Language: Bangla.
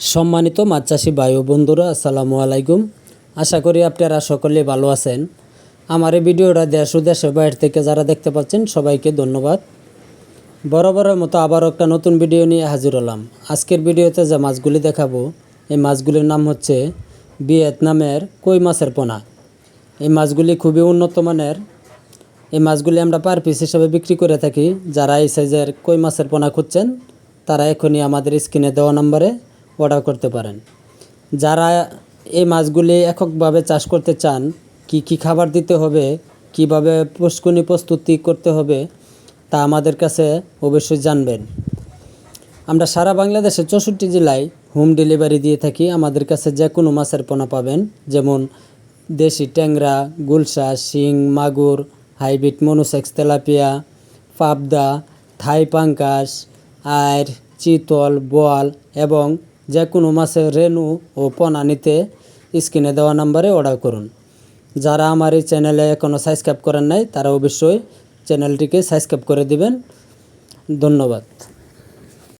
সম্মানিত মাছ চাষি বায়ু বন্ধুরা, আসসালামু আলাইকুম। আশা করি আপনারা সকলে ভালো আছেন। আমার এই ভিডিওটা দেশ ও দেশের বাইরে থেকে যারা দেখতে পাচ্ছেন, সবাইকে ধন্যবাদ। বরাবরের মতো আবারও একটা নতুন ভিডিও নিয়ে হাজির হলাম। আজকের ভিডিওতে যে মাছগুলি দেখাবো, এই মাছগুলির নাম হচ্ছে ভিয়েতনামের কই মাছের পোনা। এই মাছগুলি খুবই উন্নত মানের। এই মাছগুলি আমরা পার পিস হিসাবে বিক্রি করে থাকি। যারা এই সাইজের কই মাছের পোনা খুঁজছেন, তারা এখনই আমাদের স্ক্রিনে দেওয়া নম্বরে অর্ডার করতে পারেন। যারা এই মাছগুলি এককভাবে চাষ করতে চান, কি কি খাবার দিতে হবে, কীভাবে পুষ্কনি প্রস্তুতি করতে হবে, তা আমাদের কাছে অবশ্যই জানবেন। আমরা সারা বাংলাদেশে চৌষট্টি জেলায় হোম ডেলিভারি দিয়ে থাকি। আমাদের কাছে যে কোনো মাছের পোনা পাবেন, যেমন দেশি ট্যাংরা, গুলশা, শিং, মাগুর, হাইব্রিড মনুসেক্স তেলাপিয়া, পাবদা, থাই পাঙ্কাস আর চিতল, বোয়াল এবং যে কোনো মাসে রেনু ও পনা নিতে স্ক্রিনে দেওয়া নাম্বারে অর্ডার করুন। যারা আমার এই চ্যানেলে এখনও সাবস্ক্রাইব করেন নাই তারা অবশ্যই চ্যানেলটিকে সাবস্ক্রাইব করে দিবেন। ধন্যবাদ।